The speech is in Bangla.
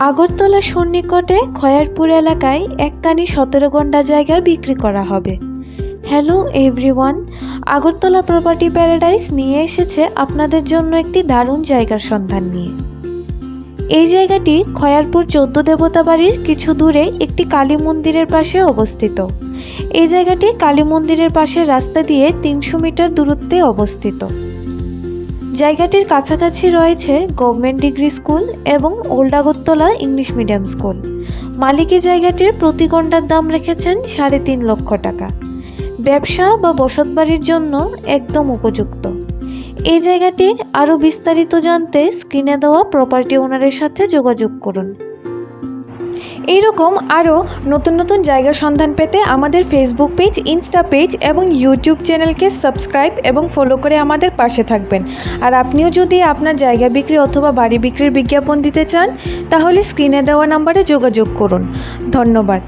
আগরতলা সন্নিকটে খয়ারপুর এলাকায় এককানি সতেরো ঘণ্টা জায়গা বিক্রি করা হবে। Hello everyone Agartala property paradise নিয়ে এসেছে আপনাদের জন্য একটি দারুণ জায়গার সন্ধান নিয়ে। এই জায়গাটি খয়ারপুর চোদ্দ দেবতা বাড়ির কিছু দূরে একটি কালী মন্দিরের পাশে অবস্থিত। এই জায়গাটি কালী মন্দিরের পাশে রাস্তা দিয়ে তিনশো মিটার দূরত্বে অবস্থিত। জায়গাটির কাছাকাছি রয়েছে গভর্নমেন্ট ডিগ্রি স্কুল এবং old Agartala English medium school. মালিকই জায়গাটির প্রতি ঘণ্টার দাম রেখেছেন সাড়ে তিন লক্ষ টাকা। ব্যবসা বা বসতবাড়ির জন্য একদম উপযুক্ত। এই জায়গাটির আরও বিস্তারিত জানতে স্ক্রিনে দেওয়া প্রপার্টি ওনারের সাথে যোগাযোগ করুন। এইরকম আরও নতুন নতুন জায়গার সন্ধান পেতে আমাদের ফেসবুক পেজ ইনস্টা পেজ এবং ইউটিউব চ্যানেলকে সাবস্ক্রাইব এবং ফলো করে আমাদের পাশে থাকবেন। আর আপনিও যদি আপনার জায়গা বিক্রি অথবা বাড়ি বিক্রির বিজ্ঞাপন দিতে চান, তাহলে স্ক্রিনে দেওয়া নাম্বারে যোগাযোগ করুন। ধন্যবাদ।